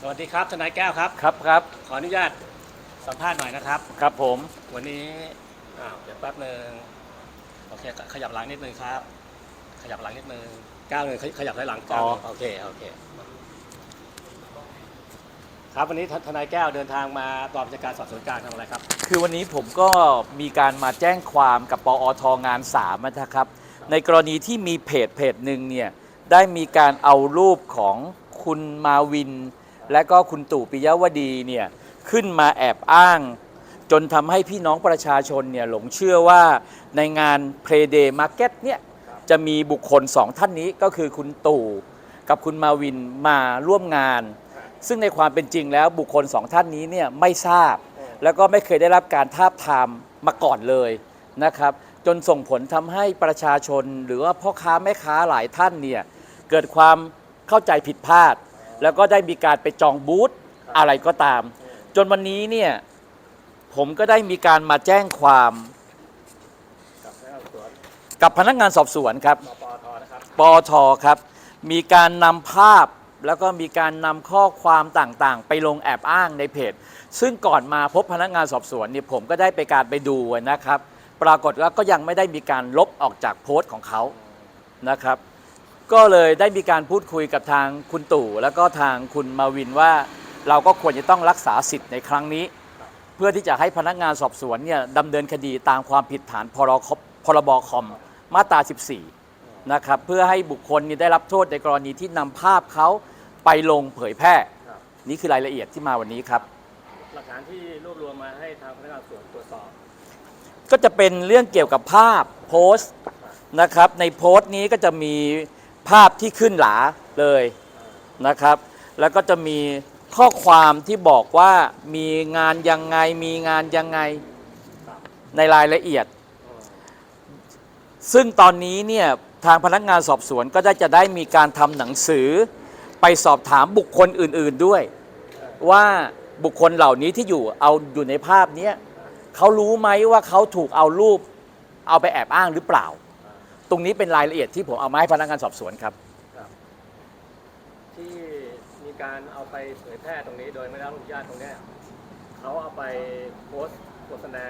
สวัสดีครับทนายแก้วครับ ครับครับขออนุญาตสัมภาษณ์หน่อยนะครับ ครับผมวันนี้อ้าวเดี๋ยวแป๊บหนึ่งโอเคขยับหลังนิดนึงครับ ขยับหลังนิดนึงก้าวหนึ่งขยับถอยหลังก้าวหนึ่งโอเคโอเค ครับวันนี้ทนายแก้วเดินทางมาตอบราชการสอบสวนกลางทำอะไรครับ คือวันนี้ผมก็มีการมาแจ้งความกับปอทงาน3นะครับ ในกรณีที่มีเพจเพจหนึ่งเนี่ยได้มีการเอารูปของคุณมาวิน และก็คุณตู่ปิยวดีเนี่ยขึ้นมาแอบอ้าง จนทำให้พี่น้องประชาชนเนี่ยหลงเชื่อว่าในงาน Play Day Market เนี่ยจะมีบุคคลสองท่านนี้ก็คือคุณตู่กับคุณมาวินมาร่วมงาน ซึ่งในความเป็นจริงแล้วบุคคลสองท่านนี้เนี่ยไม่ทราบ แล้วก็ไม่เคยได้รับการทาบทามมาก่อนเลยนะครับ จนส่งผลทำให้ประชาชนหรือว่าพ่อค้าแม่ค้าหลายท่านเนี่ยเกิดความเข้าใจผิดพลาด แล้วก็ได้มีการไปจองบูธอะไรก็ตาม จนวันนี้เนี่ยผมก็ได้มีการมาแจ้งความกับพนักงานสอบสวนกับพนักงานสอบสวนครับปปทนะครับปอทครับ มีการนำภาพแล้วก็มีการนำข้อความต่างๆ ไปลงแอบอ้างในเพจ ซึ่งก่อนมาพบพนักงานสอบสวนเนี่ยผมก็ได้ไปการไปดูนะครับ ปรากฏว่าก็ยังไม่ได้มีการลบออกจากโพสต์ของเขานะครับ ก็เลยได้มีการพูดคุยกับทางคุณตู่แล้วก็ทางคุณมาวินว่า เราก็ควรจะต้องรักษาสิทธิ์ในครั้งนี้ เพื่อที่จะให้พนักงานสอบสวนเนี่ยดำเนินคดีตามความผิดฐานพรคพรบคอมมาตรา 14 นะครับเพื่อให้บุคคลเนี่ยได้รับโทษในกรณีที่นำภาพเขาไปลงเผยแพร่ครับนี่คือรายละเอียดที่มาวันนี้ครับ หลักฐานที่รวบรวมมาให้ทางพนักงานสอบสวนตรวจสอบ ก็จะเป็นเรื่องเกี่ยวกับภาพโพสต์นะครับในโพสต์นี้ก็จะมี ภาพที่ขึ้นหลาเลยนะครับ แล้วก็จะมีข้อความที่บอกว่ามีงานยังไงมีงานยังไงในรายละเอียด ซึ่งตอนนี้เนี่ยทางพนักงานสอบสวนก็ได้จะได้มีการทำหนังสือ ไปสอบถามบุคคลอื่น ๆด้วย ว่าบุคคลเหล่านี้ที่อยู่เอาอยู่ในภาพเนี้ยเขารู้ไหมว่าเขาถูกเอารูป เอาไปแอบอ้างหรือเปล่า ตรงนี้เป็นรายละเอียดที่ผมเอามาให้พนักงานสอบสวนครับ ที่มีการเอาไปเผยแพร่ตรงนี้โดยไม่ได้รับอนุญาตตรงเนี้ยเขาเอาไปโพสต์โฆษณา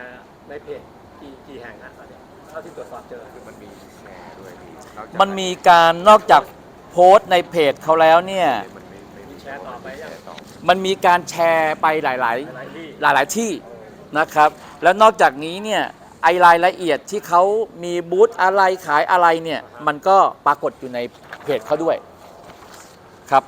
ในเพจกี่กี่แห่งฮะตอนเนี้ยเท่าที่ตรวจสอบเจอ คือมันมีแชร์ด้วยพี่นอกจากมันมีการนอกจากโพสต์ในเพจเขาแล้วเนี่ย มันไม่ไม่มีแชร์ต่อไปยัง แชร์ต่อ มันมีการแชร์ไปหลาย หลายที่ๆหลาย ๆ ที่นะครับ แล้วนอกจากนี้เนี่ย ไอรายละเอียดที่เขามีบูธอะไรขายอะไรเนี่ย มันก็ปรากฏอยู่ในเพจเขาด้วยครับ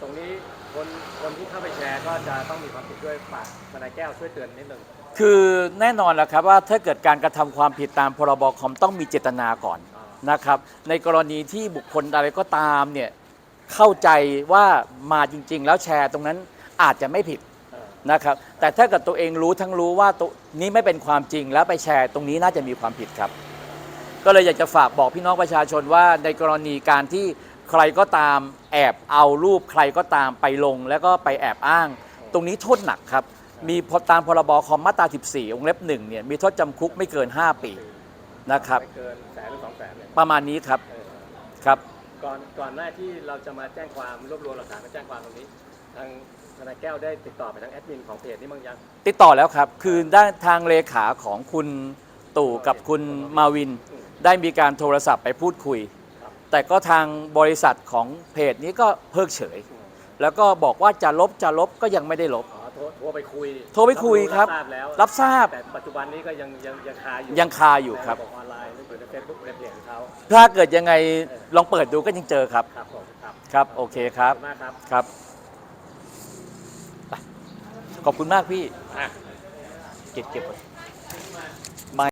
ตรงนี้คนคนที่เข้าไปแชร์ก็จะต้องมีความผิดด้วยฝากทนายแก้วช่วยเตือนนิดนึงคือแน่นอนแล้วครับว่าถ้าเกิดการกระทำความผิดตามพรบคอมต้องมีเจตนาก่อนอ่านะครับ ในกรณีที่บุคคลอะไรก็ตามเนี่ยเข้าใจว่ามาจริง ๆ แล้วแชร์ตรงนั้นอาจจะไม่ผิดเออ นะครับ แต่ถ้าเกิดตัวเองรู้ทั้งรู้ว่าตัวนี้ไม่เป็นความจริงแล้วไปแชร์ตรงนี้น่าจะมีความผิดครับ ก็เลยอยากจะฝากบอกพี่น้องประชาชนว่าในกรณีการที่ใครก็ตามแอบเอารูปใครก็ตามไปลง แล้วก็ไปแอบอ้าง ตรงนี้โทษหนักครับ มีพอตามพรบคอมมาตรา 14 องค์เล็บหนึ่งเนี่ยมีโทษจำคุกไม่เกิน 5 ปีนะครับไม่เกินแสนหรือสองแสนเนี่ยประมาณนี้ครับเออครับ ก่อนก่อนหน้าที่เราจะมาแจ้งความรวบรวมหลักฐานมาแจ้งความตรงนี้ ทางท นายแก้วได้ติดต่อไปทางแอดมินของเพจนี้บ้างยัง ติดต่อแล้วครับ คือด้านทางเลขาของคุณตู่กับคุณมาวินอืมได้มีการโทรศัพท์ไปพูดคุย ครับ แต่ก็ทางบริษัทของเพจนี้ก็เพิกเฉย แล้วก็บอกว่าจะลบจะลบก็ยังไม่ได้ลบ อ๋อโทรโทรไปคุยโทรไปคุยครับ ทราบแล้วรับทราบแต่ปัจจุบันนี้ก็ยังยังยังคาอยู่ยังคาอยู่ครับ ในะบบออนไลน์หรือในเฟซบุ๊กในเพจของเขาถ้าเกิดยังไงลองเปิดดูก็ยังเจอครับ ครับผมครับครับ โอเคคขรัอบบ คุณมากครับ ครับไป ขอบคุณมากพี่อะเก็บเก็บไว้